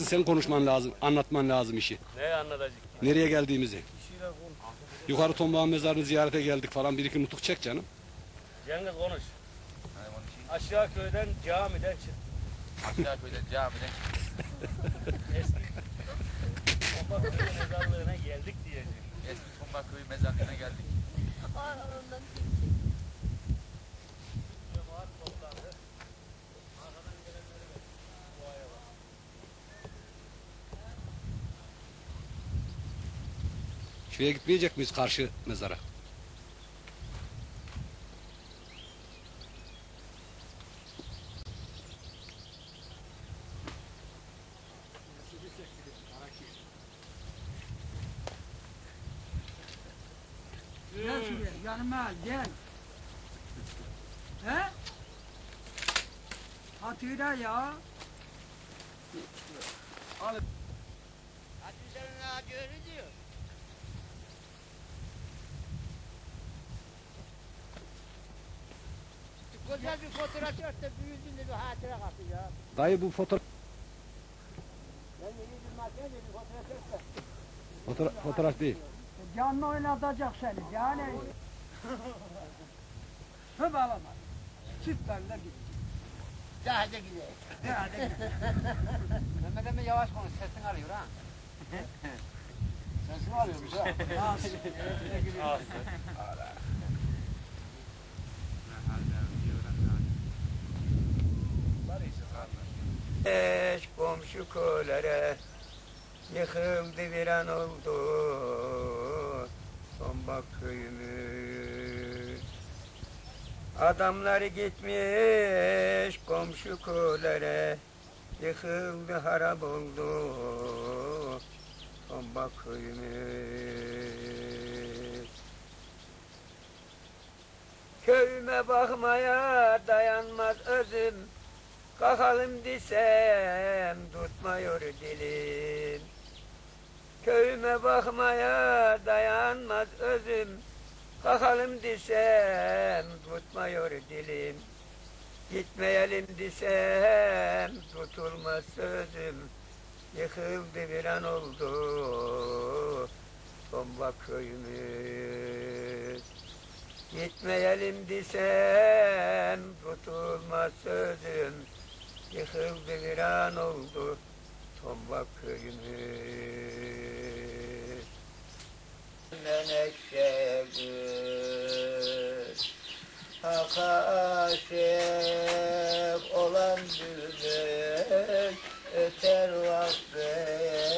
Sen konuşman lazım, anlatman lazım işi. Ne anlatacak? Nereye geldiğimizi. Yukarı Tombağ mezarını ziyarete geldik falan bir iki nutuk çek canım. Cengiz konuş. Aşağı köyden camiden çık. Aşağı köyden camiden Eski Tombak köyü mezarlığına geldik diyecek. eski Tombak köyü mezarlığına geldik. Cemaat Şuraya gitmeyecek miyiz karşı mezara? Gel şuraya yanıma gel. He? Hatırla ya. Güzel bir fotoğraf çek de büyüdüğünde bir hatıra kalsın ya. Dayı bu fotoğraf, Ben de bir makine de bir fotoğraf çek de. fotoğraf, fotoğraf değil. Canlı oynatacak seni yani. Hı babama. Çiftlerle git. Daha da gidelim. Hadi. Mehmet emmi yavaş konuş sesini alıyor ha. sesini alıyormuş ha. Eş komşu köylere yıkıldı bir an oldu Tombak köyümüz. Adamları gitmiş komşu köylere yıkıldı harap oldu. Tombak köyümüz. Köyüme bakmaya dayanmaz özüm Kalkalım desem tutmuyor dilim. Köyüme bakmaya dayanmaz özüm. Kalkalım desem tutmuyor dilim. Gitmeyelim desem tutulmaz sözüm. Yıkıldı bir an oldu. Tombak köyümüz. Gitmeyelim desem tutulmaz sözüm Yıkıldı bir an oldu. Tombak köyümüz. Menekşe gül Haka aşık olan bülbül Öter vakfeye